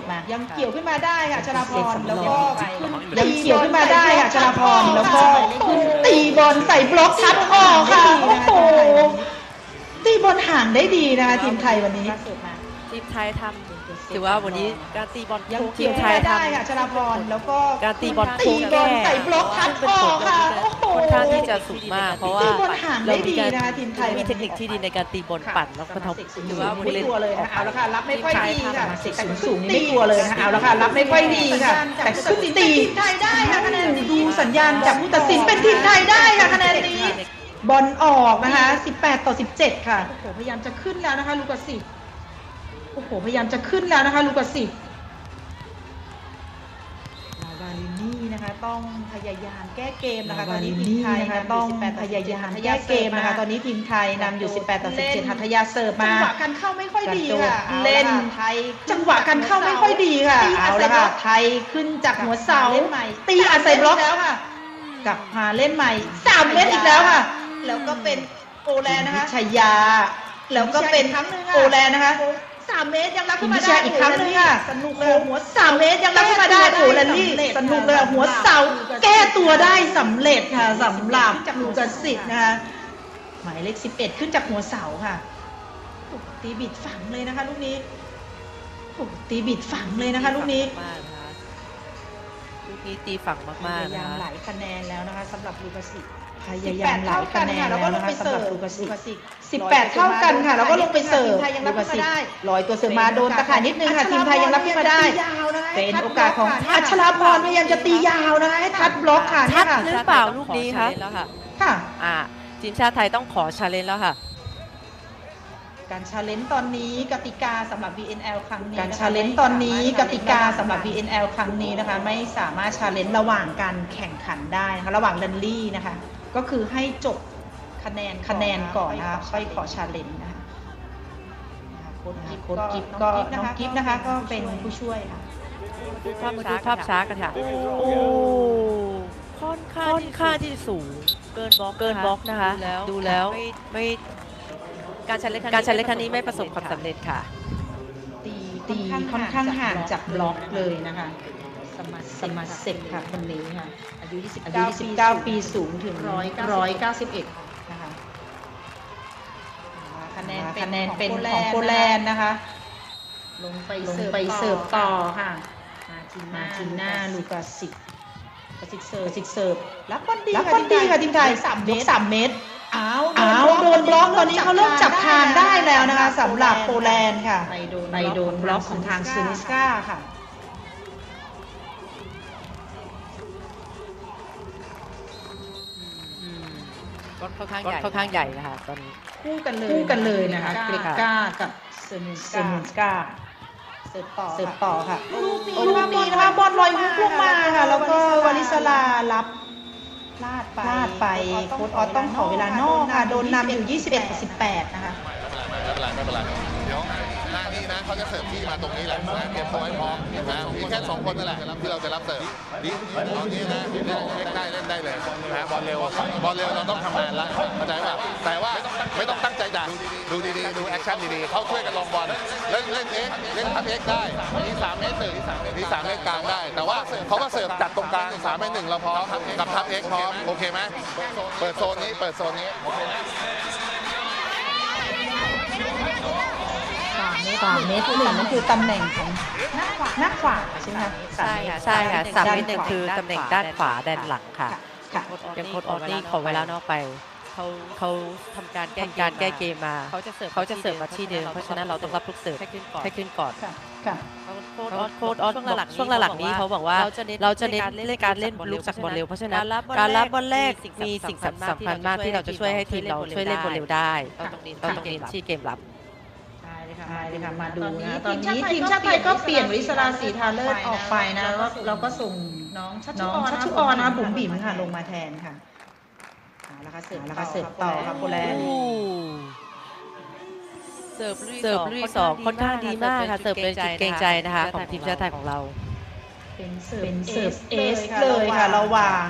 ร์ฟมายังเกี่ยวขึ้นมาได้ค่ะชลาพรแล้วก็ขึ้นยังเกี่ยวขึ้นมาได้ค่ะชลาพรแล้วก็ขึ้นตีบอลใส่บล็อกทับออกค่ะโอ้โหตีบอลห่างได้ดีนะคะทีมไทยวันนี้เสิร์ฟมา ทีมไทยทำถือว่าวันนี้การตีบอลยังทีเกี่ยวมไทขึ้นยมาได้ทำค่ะชลาพรแล้วก็การตีบอลตีบอลใส่บล็อกทับออกค่ะโอ้โหค่อนข้างที่จะสูงมาก เพราะว่าตีบอลห่างได้ดีเรานะคะทีมไทยมีเทคนิคที่ดีในการตีบอลปั่นแล้วก็ทำถือว่าไม่ผู้เล่นกลัวเลยนะคะเอาละค่ะรับไม่ค่อยดีค่ะเซ็กสูงสูงนี่ไม่กลัวเลยนะคะเอาละค่ะรับไม่ค่อยดีค่ะแต่ขึ้นตีทีมไทยได้ค่ะคะแนนนี้ดูสัญญาณจากผู้ตัดสินเป็นทีมไทยได้ค่ะคะแนนนี้บอลออกนะคะ 18 ต่อ 17 ค่ะโอ้โหพยายามจะขึ้นแล้วนะคะ ลูกาสิ โอ้โห พยายามจะขึ้นแล้วนะคะ ลูกาสิลาวาลินี่นะคะต้องพยายามแก้เกมนะคะตอนนี้ทีมไทยนะคะนำต้อง18พยายามหัทแก้เกมนะคะสิร์ฟาตอนนี้ทีมไทยนำอยู่ 18 ต่อ 17หัทยาเสิร์ฟจัมางหวะการเข้าไม่ค่อยดีค่ะกระโดดเล่นอาะค่ะไทยจังหวะการเข้าไม่ค่อยดีค่ะตีเอาอาศัละยบล็ค่ะอกไทยขึ้นจากหัวเสาเล่นใหม่ตีอาศัยบล็อกแล้วค่ะกลับมาเล่นใหม่3เมตรอีกแล้วค่ะ แล้วก็เป็นโอแลนด์นะคะวิชยา แล้วก็เป็นครั้งหนึ่งอะโอแลนด์นะคะ สามเมตรยังรับทีขึ้มนมาวิชได้ยาอีกครั้งหนึงค่ะสนุกเลยโอ้โหหัวสามเมตรยังรับขึ้นมาได้โอ้แลนลี่สนุกเลยอะหัวเสาแก้ตัวได้สำเร็จค่ะสำหรับลูกัสสิกนะคะหมายเลข11ขึ้นจากหัวเสาค่ะโอ้โหตีบิดฝังเลยนะคะลูกนี้โอ้โหตีบิดฝังเลยนะคะลูกนี้มากนะคะลูกนี้ตีฝั่งพมากยาๆนะยามคะหลายคะแนนแล้วนะคะสำหรับลูกาสิก พยายามหลายคะแนนแล้วแล้ก็วลนะงคะไปสำเสิหร์รับฟลูกัสสิกลูกาสิก18เท่ากันค่ะ แล้วก็ลงไปเสิร์ฟทีมไทยยังรับขึ้นมาได้ลอยตัวเสิร์ฟมาโดนตะข่ายนิดนึงค่ะ ทีมไทยยังรับขึ้นมาได้ยาวนะคะเป็นโอกาสของอัชราพรพยายามจะตียาวนะคะให้ทัดบล็อกค่ะทัเนี่ยค่ะดหรือเปล่าลูกนี้คะแล้วค่ะค่ะอ่าทีมชาติไทยต้องขอชาเลนจ์แล้วค่ะการชาเลนจ์ตอนนี้กติกาสำหรับ VNL ครั้งนี้การชาเลนจ์ตอนนี้กติกาสำหรับ VNL ครั้งนี้นะคะ ไม่สามารถชาเลนจ์ระหว่างการแข่งขันได้นะคะระหว่างรันลี่นะคะ ก็คือให้จบคะแนนคะแนนก่อนนะคะค่อยขอชาเลนจ์นะคะโค้ชกิฟก็น้องกิฟนะคะก็เป็นผู้ช่วยค่ะดูภาพช้าภาพช้ากันค่ะโอ้ค่อนข้างค่อนข้างที่สูงเกินบล็อกเกินบล็อกนะคะ ดูแล้วไม่การใช้เล่นการใช้เล่นครั้งนี้ไม่ประสบความสำเร็จค่ะ ตีตีค่อนข้างห่างจากบล็อกเลยนะคะ สมาสมาเซกค่ะคนนี้ค่ะอายุอายุ29 ปีสูงถึง 191 นะคะคะแนนคะแนนเป็นขขอองงโปโปแลแลนนด์ด์นะคะนะคะ ลงไปลงเสิร์ฟไปเสิร์ฟต่อค่ะมามาทีทีหหน้าน้าลูลูกกาสิกกาสิกเสิร์ฟกาสิกเสิร์ฟรับบอลดีรับบอลดีค่ะทีมไทยสามเมยตกรสามเมตรอ้าวอ้าวโดนบล็อกตอนนี้เขาเริ่มจับทางได้แล้วนะคะสำหรับโปแลนด์ค่ะไปโดนไปโดนบล็อกของทางซูนิสกาค่ะ ก็ค่อนข้างใหญ่ค่อนข้างใหญ่นะคะตอนนี้ คู่กันเลยคู่กันเลยนะคะเกรกค่ะกากับเซนุนเซนุนสกาเสิร์ฟต่อเสิร์ฟค่ะต่อค่ะลูกนี้ลูกนี้นะคะบอลลอยวุบลงมาค่ะ แล้วก็วาริสลารับพลาดไปพลาดไปโค้ดออสต้องขอเวลานอกค่ะ โดนนำอยู่ 21ต่อ18 นะคะไม่เป็นไรไม่เป็นไรเดี๋ยวหน้านี้นะ เขาจะเสิร์ฟที่มาตรงนี้แหละนะเตรียมตัวให้พร้อมนะมีแค่สองคนนั่นแหละที่เราจะรับเสิร์ฟดีตอนนี้นะเล่นได้เล่นได้เลยนะบอลเร็วบอลเร็วเราต้องทำงานละเข้าใจป่ะแต่ว่าไม่ต้องตั้งใจดักดูดีๆดูแอคชั่นดีๆเขาช่วยกันลองบอลเล่นเล่นเอ็กเล่นทับเอ็กได้มีสามเมตรหนึ่งมีสามเมตรกลางได้ แต่ว่าเขาก็เสิร์ฟจัดตรงกลางสามเมตรหนึ่งเราพร้อมกับทับเอ็กพร้อมโอเคไหมเปิดโซนนี้เปิดโซนนี้ สามเมตรหนึ่งนั่นคือตำแหน่งของหน้าขวาหน้าขวาใช่ไหมคะใช่ค่ะใช่ค่ะสามเมตรหนึ่งคือตำแหน่งด้านขวาด้านหลังค่ะค่ะยังโค้ดออสนี่ขอเวลานอกไปเขาเขาทำการแก้การแก้เกมมาเขาจะเสิร์ฟเขาจะเสิร์ฟมาที่เดิมเพราะฉะนั้นเราต้องรับลูกเสิร์ฟให้ขึ้นก่อนให้ขึ้นก่อนค่ะค่ะโค้ดออสโค้ดออสบอกช่วงหลังๆนี้เขาบอกว่าเราจะเน้นเล่นการเล่นลุกจากบอลเร็วเพราะฉะนั้นการรับบอลแรกมีสิ่งสำคัญมากที่เราจะช่วยให้ทีมเราช่วยเล่นบอลเร็วได้เราต้องเน้นเราต้องเน้นที่เกมรับ ได้เลยค่ะมาเลยค่ะมาดูนะตอนนี้ทีมชาติไทยก็เปลี่ยนวริศราศรีทาเลิศออกไปนะแล้วเราก็ส่งน้องชัชน้องออนชัชชุออนนะคะบุ๋มบิ๋มค่ะลงมาแทนค่ะเอาละค่ะเสิร์ฟแล้วค่ะเสิร์ฟต่อค่ะโปแลนด์เสิร์ฟเสิร์ฟลุยสองค่อนข้างดีมากค่ะเสิร์ฟเป็นจุดเกรงใจนะคะของทีมชาติไทยของเรา เป็นเสิร์ฟเป็นเสิร์ฟเอสเลยค่ะระหว่าง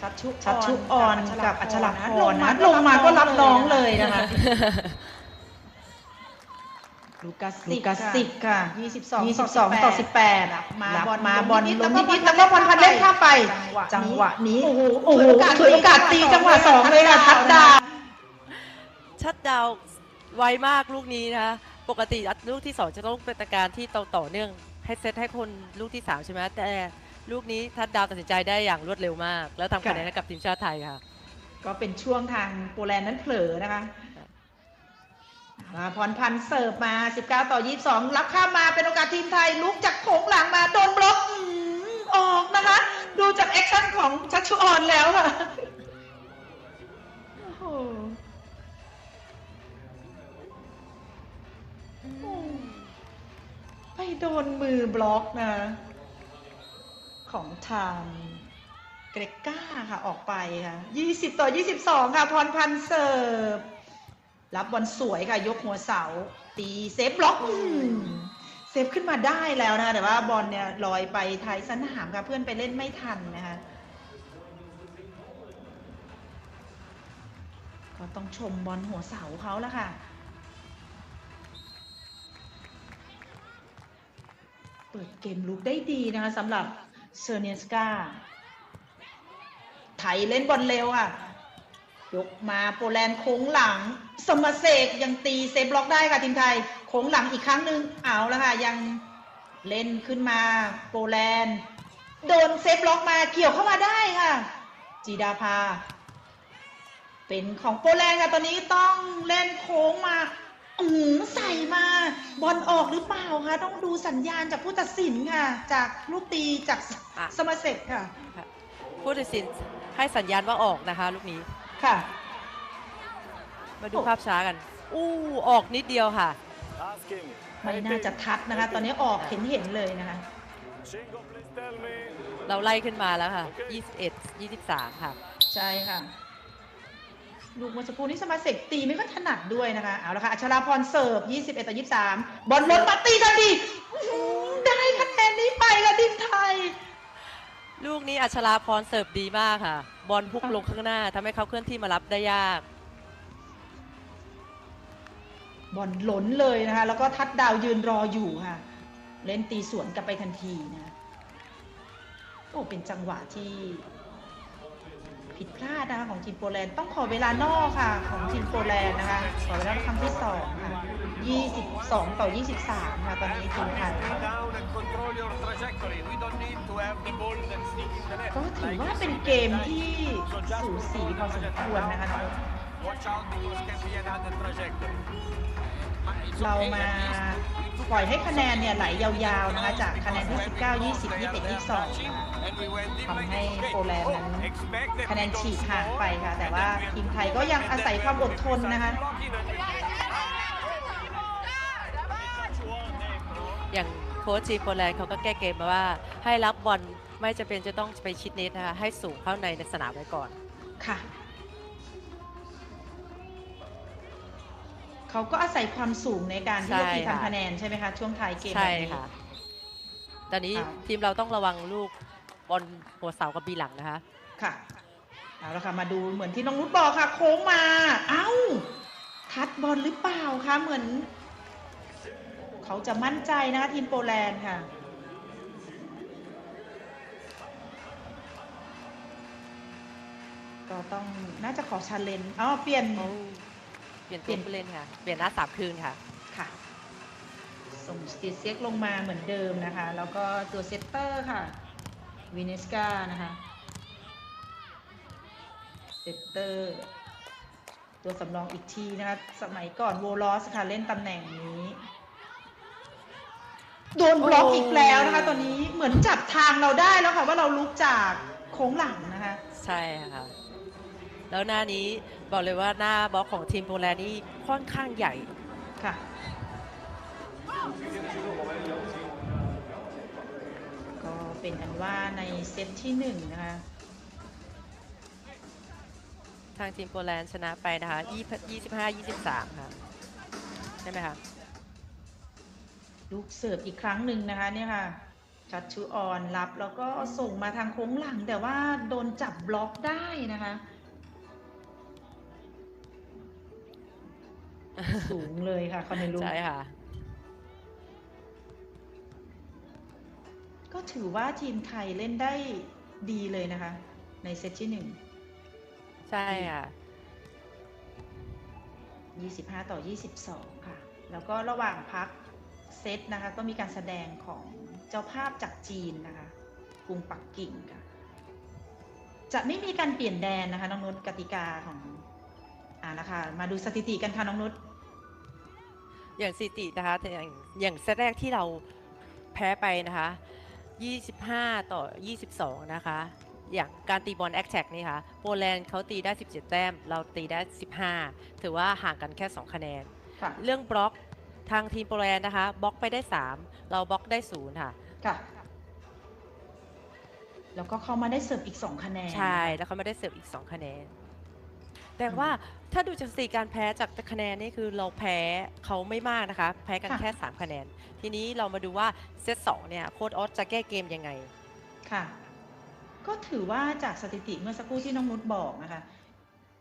ชัชชุชัชชุออนกับอัชราพรนะลลงงมามาก็ก็รัรับบน้น้อองงเลเลยยนะนะคะคะ ลูกัสลูสิกกัสสิกค่ะ22 22ต่ต่ออ18 18มารับบออลลมามาบบออลลลลงงนินิดดๆๆแล้แล้ววก็ก็บบออลลพัพันนเล่เล่นนข้าข้ามมไปไป จัจังงหหวะวะนี้นี้ โอ้โอ้โหโหถืถืออโอโอกากาสสตีตีจัจังงหหวะวะสสอองงเลเลยยค่ะค่ะทัทัดดดาดาววชัดดาวน์ไวมากลูกนี้นะคะปกติลูกที่สองจะต้องเป็นการที่ต่อต่อเนื่องให้เซตให้คนลูกที่สามใช่ไหมแต่ลูกนี้ทัดดาวตัดสินใจได้อย่างรวดเร็วมาก แล้วทำคะแนนให้กับทีมชาติไทยค่ะ ก็เป็นช่วงทางโปแลนด์นั้นเผลอนะคะ มาพรพันธ์เสิร์ฟมา 19 ต่อ 22 รับข้ามมาเป็นโอกาสทีมไทย ลุกจากโขงหลังมาโดนบล็อกออกนะคะ ดูจากแอคชั่นของชัชชุออนแล้วค่ะโอ้โหไปโดนมือบล็อกนะ ของทางเกรกก้าค่ะออกไปค่ะ 20 ต่อ 22 ค่ะ พรพันธ์เสิร์ฟ รับบอลสวยค่ะ ยกหัวเสา ตีเซฟบล็อกเซฟขึ้นมาได้แล้วนะคะแต่ว่าบอลเนี่ยลอยไปท้ายสนามค่ะ เพื่อนไปเล่นไม่ทันนะคะก็ต้องชมบอลหัวเสาเขาแล้วค่ะ เปิดเกมลุกได้ดีนะคะสำหรับเซอร์เนียสกาไถเล่นบอลเร็วค่ะ ยกมาโปแลนด์โค้งหลัง สมเสกยังตีเซฟบล็อกได้ค่ะทีมไทยโค้งหลังอีกครั้งหนึ่งเอาแล้วค่ะยังเล่นขึ้นมาโปแลนด์โดนเซฟบล็อกมาเกี่ยวเข้ามาได้ค่ะ จีดาภาเป็นของโปแลนด์ค่ะตอนนี้ต้องเล่นโค้งมาอืมใส่มาบอลออกหรือเปล่าคะต้องดูสัญญาณจากผู้ตัดสินค่ะ จากลูกตีจากอะสมเสกค่ะ ผู้ตัดสินให้สัญญาณว่าออกนะคะ ลูกนี้ ค่ะ มาดูภาพช้ากัน อู้ออกนิดเดียวค่ะ ไม่น่าจะทัดนะคะ ตอนนี้ออกเห็นเห็นๆเลยนะคะ เราไล่ขึ้นมาแล้วค่ะ 21 23 ค่ะ ใช่ค่ะ ลูกเมื่อสักครู่นี้สมาเสกตีไม่ค่อยถนัดด้วยนะคะ เอาละค่ะ อัชราพรเสิร์ฟ 21 ต่อ 23 บอลล้นมาตีทันทีอื้อหือได้คะแนนนี้ไปค่ะทีมไทย ลูกนี้อัชราพรเสิร์ฟดีมากค่ะ บอลพุกลงข้างหน้าทำให้เขาเคลื่อนที่มารับได้ยาก บอลหล้นเลยนะคะ แล้วก็ทัดดาวยืนรออยู่ค่ะ เล่นตีสวนกลับไปทันทีนะโอ้เป็นจังหวะที่ ผิดพลาดนะคะของทีมโปแลนด์ต้องขอเวลานอกค่ะ ของทีมโปแลนด์นะคะขอเวลาครั้งที่สองค่ะ 22 ต่อ 23 ค่ะ ตอนนี้ทีมไทย down and control your trajectory. We don't need to have the ball and sneak in the net. ก็ถือว่าเป็นเกมที่สูสีพอสมควรนะคะน้อง Watch out because can be another trajectory. เรามาปล่อยให้คะแนนเนี่ยไหลยาวๆนะคะจากคะแนนที่ 19 20 21 22ค่ะ And we went in ทำ like ให้ this. Okay. โปแลนด์นั้น Oh, expect that คะแนน we go ฉีกห่าง slow ไปค่ะ แต่ and ว่า then we ทีมไทยก็ยังอาศัยความอดทนนะคะ อย่างโค้ชทีมโปแลนด์เขาก็แก้เกมมาว่า ให้รับบอลไม่จะเป็นจะต้องไปชิดเน็ตนะคะให้สูงเข้าในในสนามไว้ก่อนค่ะเขาก็อาศัยความสูงในการที่จะใช่ตีค่ะทำคะแนนใช่ไหมคะ ช่วงท้ายเกมแบใช่บนี้ค่ะ ตอนนี้ค่ะทีมเราต้องระวังลูกบอลหัวเสากับบีหลังนะคะ ค่ะเอาละค่ะมาดูเหมือนที่น้องนุชบอกค่ะ โค้งมา เอ้า ทัดบอลหรือเปล่าคะเหมือน เขาจะมั่นใจนะคะทีมโปแลนด์ค่ะก็ต้องน่าจะขอชาเลนจ์อ๋อเปลี่ยน เปลี่ยนเปลี่ตัวยนผู้เล่นค่ะ เปลี่ยนหน้าสามคืนค่ะ ค่ะ ส่งสตีเซ็กลงมาเหมือนเดิมนะคะ แล้วก็ตัวเซตเตอร์ค่ะวินเนสกานะคะเซตเตอร์ ตัวสำรองอีกทีนะคะ สมัยก่อนโวลอสค่ะ เล่นตำแหน่งนี้ โดนบล็อกโอ้อีกแล้วนะคะ ตอนนี้เหมือนจับทางเราได้แล้วค่ะว่าเราลุกจากโค้งหลังนะคะ ใช่ค่ะ แล้วหน้านี้บอกเลยว่าหน้าบล็อกของทีมโปแลนด์นี่ค่อนข้างใหญ่ค่ะ ก็เป็นอันว่าในเซตที่หนึ่งนะคะทางทีมโปแลนด์ชนะไปนะคะ20 25 23 ค่ะ ใช่ไหมคะ ลูกเสิร์ฟอีกครั้งหนึ่งนะคะเนี่ยค่ะชัดชูออนรับแล้วก็ส่งมาทางโค้งหลังแต่ว่าโดนจับบล็อกได้นะคะ สูงเลยค่ะคอนเนลูใช่ค่ะ ก็ถือว่าทีมไทยเล่นได้ดีเลยนะคะ ในเซตที่หนึ่งใช่ค่ะยี่สิบห้าต่อยี่สิบสองค่ะ แล้วก็ระหว่างพัก เซตนะคะก็มีการแสดงของเจ้าภาพจากจีนนะคะกรุงปักกิ่งค่ะจะไม่มีการเปลี่ยนแดนนะคะน้องนุชกติกาของอ่านะคะมาดูสถิติกันค่ะน้องนุชอย่างสถิตินะคะแต่อย่างอย่างเซตแรกที่เราแพ้ไปนะคะ 25 ต่อ 22 นะคะ อย่างการตีบอลแอคแท็กนี่ค่ะโปแลนด์เขาตีได้ 17 แต้ม เราตีได้ 15 ถือว่าห่างกันแค่ 2 คะแนนค่ะเรื่องบล็อก ทางทีมโปแลนด์นะคะบล็อกไปได้ 3 เราบล็อกได้0ค่ะ ค่ะ แล้วก็เข้ามาได้เสิร์ฟอีก 2 คะแนน ใช่แล้วเขาไม่ได้เสิร์ฟอีก 2 คะแนน แต่ว่าถ้าดูจากสถิติการแพ้จากคะแนนนี่คือเราแพ้เขาไม่มากนะคะ แพ้กันแค่ 3 คะแนน ทีนี้เรามาดูว่าเซต2เนี่ยโค้ดออสจะแก้เกมยังไง ค่ะ ก็ถือว่าจากสถิติเมื่อสักครู่ที่น้องนุชบอกนะคะ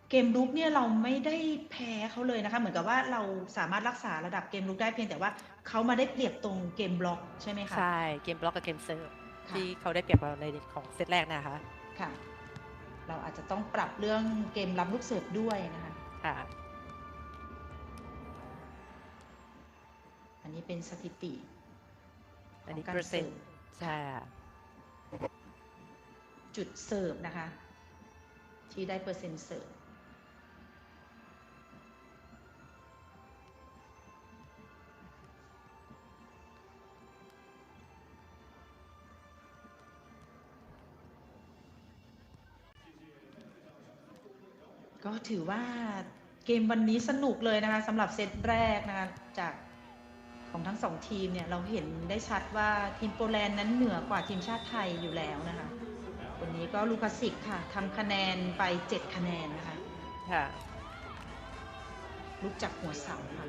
เกมลุกเนี่ยเราไม่ได้แพ้เขาเลยนะคะ เหมือนกับว่าเราสามารถรักษาระดับเกมลุกได้เพียงแต่ว่าเขามาได้เปรียบตรงเกมบล็อกใช่ไหมคะใช่เกมบล็อกกับเกมเซิร์ฟค่ะที่เขาได้เปรียบเราในของเซตแรกนะคะค่ะ เราอาจจะต้องปรับเรื่องเกมรับลูกเสิร์ฟด้วยนะคะค่ะอันนี้เป็นสถิติอันนี้ขงการเปอร์เซ็นต์สิฟใช่ค่ะจุดเสิร์ฟนะคะ ที่ได้เปอร์เซ็นต์เสิร์ฟ ถือว่าเกมวันนี้สนุกเลยนะคะสำหรับเซตแรกนะคะจากของทั้งสองทีมเนี่ยเราเห็นได้ชัดว่าทีมโปแลนด์นั้นเหนือกว่าทีมชาติไทยอยู่แล้วนะคะวันนี้ก็ลูกาสิกค่ะทำคะแนนไป 7 คะแนนนะคะค่ะลุกจากหัวเสาค่ะ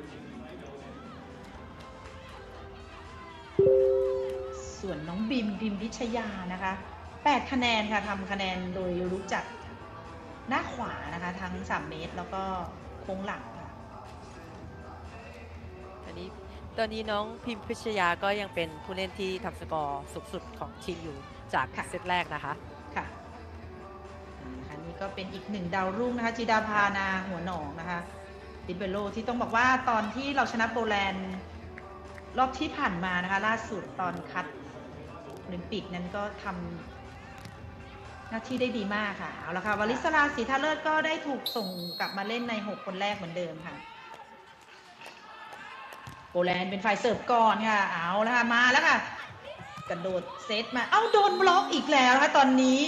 ส่วนน้องบิมบิมพิชยานะคะ 8 คะแนนค่ะทำคะแนนโดยลุกจาก หน้าขวานะคะทั้ง 3 เมตรแล้วก็โค้งหลังค่ะอันนี้ตอนนี้น้องพิมพิชยาก็ยังเป็นผู้เล่นที่ทำสกอร์สูงสุดของทีมอยู่จากค่ะ เซตแรกนะคะ ค่ะอ่านะคะนี่ก็เป็นอีกหนึ่งดาวรุ่งนะคะจิดาภานาหัวหนองนะคะดิเบโลที่ต้องบอกว่าตอนที่เราชนะโปแลนด์รอบที่ผ่านมานะคะ ล่าสุดตอนคัดโอลิมปิกนั้นก็ทำ หน้าที่ได้ดีมากค่ะ เอาละค่ะวลิศราศรีทาเลิศก็ได้ถูกส่งกลับมาเล่นใน 6 คนแรกเหมือนเดิมค่ะ โปแลนด์เป็นฝ่ายเสิร์ฟก่อนค่ะ เอาละค่ะ มาแล้วค่ะ กระโดดเซตมา เอ้า โดนบล็อกอีกแล้วนะคะตอนนี้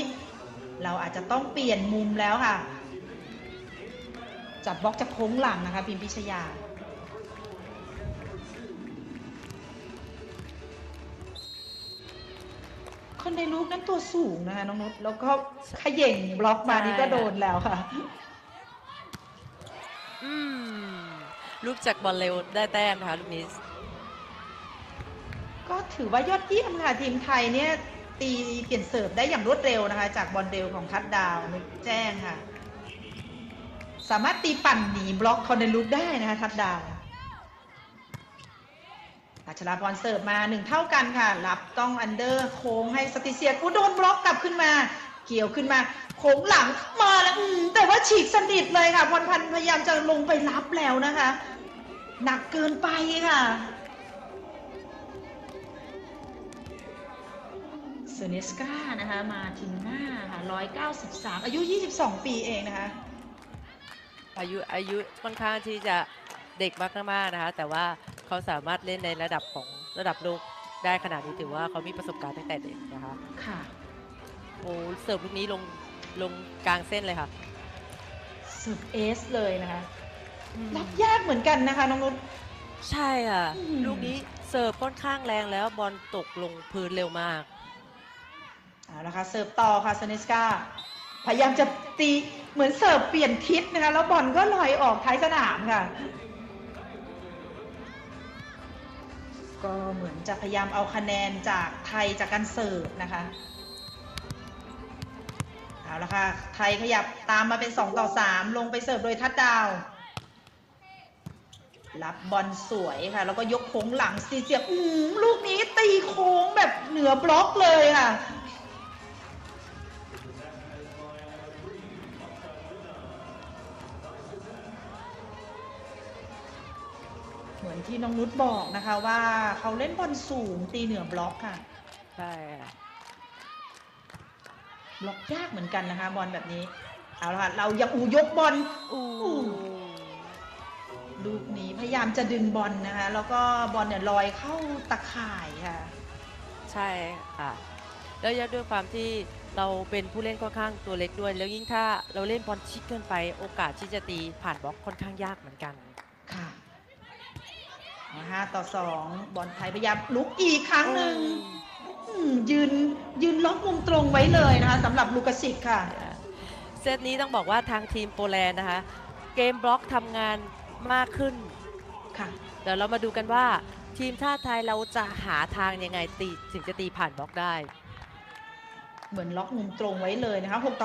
เราอาจจะต้องเปลี่ยนมุมแล้วค่ะ จับบล็อกจากโค้งหลังนะคะพิมพิชยา คนในลูกนั้นตัวสูงนะคะน้องนุชแล้วก็เขย่งบล็อกมานี่ก็โดนแล้วค่ะ อืมลูกจากบอลเร็วได้แต้มนะคะลูกนี้ ก็ถือว่ายอดเยี่ยมค่ะทีมไทยเนี่ยตีเปลี่ยนเสิร์ฟได้อย่างรวดเร็วนะคะ จากบอลเร็วของทัดดาวนุชแจ้งค่ะ สามารถตีปั่นหนีบล็อกคอนเดลุกได้นะคะ ทัดดาว อัชราพรเสิร์ฟมาหนึ่งเท่ากันค่ะ รับต้องอันเดอร์โค้งให้สติเซียกูโดนบล็อกกลับขึ้นมา เกี่ยวขึ้นมาโค้งหลังมาแล้วแต่ว่าฉีกสนิทเลยค่ะพรพันธ์พยายามจะลงไปรับแล้วนะคะ หนักเกินไปค่ะเซเนสกานะคะมาทินหน้าค่ะ193อายุ22ปีเองนะคะ อายุอายุค่อนข้างที่จะเด็กมากๆนะคะ แต่ว่า เขาสามารถเล่นในระดับของระดับโลกได้ขนาดนี้ถือว่าเขามีประสบการณ์ตั้งแต่เด็กนะคะค่ะ โอ้เสิร์ฟลูกนี้ลงลงกลางเส้นเลยค่ะสุดเอสเลยนะคะรับยากเหมือนกันนะคะน้องนุชใช่ค่ะอืมลูกนี้เสิร์ฟค่อนข้างแรงแล้วบอลตกลงพื้นเร็วมากเอาละค่ะเสิร์ฟต่อค่ะเซเนสกาพยายามจะตีเหมือนเสิร์ฟเปลี่ยนทิศนะคะ แล้วบอลก็ลอยออกท้ายสนามค่ะ ก็เหมือนจะพยายามเอาคะแนนจากไทยจากการเสิร์ฟนะคะเอาละค่ะ ไทยขยับตามมาเป็น 2 ต่อ 3 ลงไปเสิร์ฟโดยทัดดาว รับบอลสวยค่ะ แล้วก็ยกโค้งหลังซีเสียบอืมลูกนี้ตีโค้งแบบเหนือบล็อกเลยค่ะ เหมือนที่น้องนุชบอกนะคะว่าเขาเล่นบอลสูงตีเหนือบล็อกค่ะ ใช่ค่ะบล็อกยากเหมือนกันนะคะ บอลแบบนี้ เอาละค่ะเรายังอูยกบอลอู้ลูกนี้พยายามจะดึงบอลนะคะ แล้วก็บอลเนี่ยลอยเข้าตะข่ายค่ะ ใช่ค่ะ แล้วยังด้วยความที่เราเป็นผู้เล่นค่อนข้างตัวเล็กด้วย แล้วยิ่งถ้าเราเล่นบอลชิดเกินไป โอกาสที่จะตีผ่านบล็อกค่อนข้างยากเหมือนกัน ค่ะ ห้าต่อสองบอลไทยพยายามลุกอีกครั้งหนึ่งอืมยืนยืนล็อกมุมตรงไว้เลยนะคะสำหรับลูกาสิกค่ะเซตนี้ต้องบอกว่าทางทีมโปแลนด์นะคะ เกมบล็อกทำงานมากขึ้นค่ะเดี๋ยวเรามาดูกันว่าทีมชาติไทยเราจะหาทางยังไงตีถึงจะตีผ่านบล็อกได้ เหมือนล็อกมุมตรงไว้เลยนะคะหกต่อ